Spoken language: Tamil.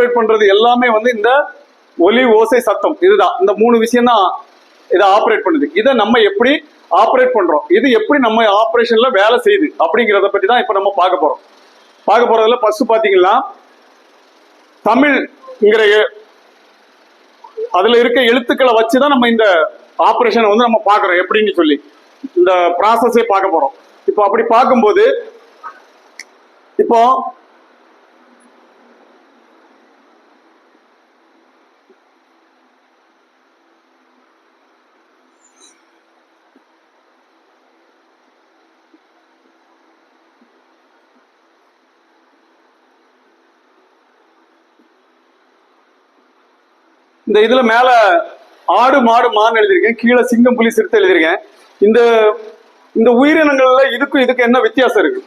ஆப்ரேட் பண்றது எல்லாமே வந்து இந்த ஒலி ஓசை சத்தம் இதுதான். இந்த மூணு விஷயம் தான் இதை ஆப்ரேட் பண்ணுது. இதை நம்ம எப்படி ஆப்ரேட் பண்றோம்? இது எப்படி நம்ம ஆப்ரேஷன்ல வேலை செய்யுது? அப்படிங்கிறத பத்தி தான் இப்போ நம்ம பார்க்க போறோம். பார்க்க போறதுல ஃபர்ஸ்ட் பாத்தீங்கன்னா தமிழ்ங்கிற அதுல இருக்க எழுத்துக்களை வச்சுதான் நம்ம இந்த ஆப்ரேஷனை வந்து நம்ம பாக்குறோம் எப்படின்னு சொல்லி. இந்த ப்ராசஸே பார்க்க போறோம். இப்போ அப்படி பார்க்கும்போது இப்போ இந்த இதுல மேல ஆடு மாடு மான் எழுதியிருக்கேன். கீழே சிங்கம் புலி சிறுத்தை எழுதியிருக்கேன். இந்த இந்த உயிரினங்கள்ல இதுக்கும் இதுக்கு என்ன வித்தியாசம் இருக்கு?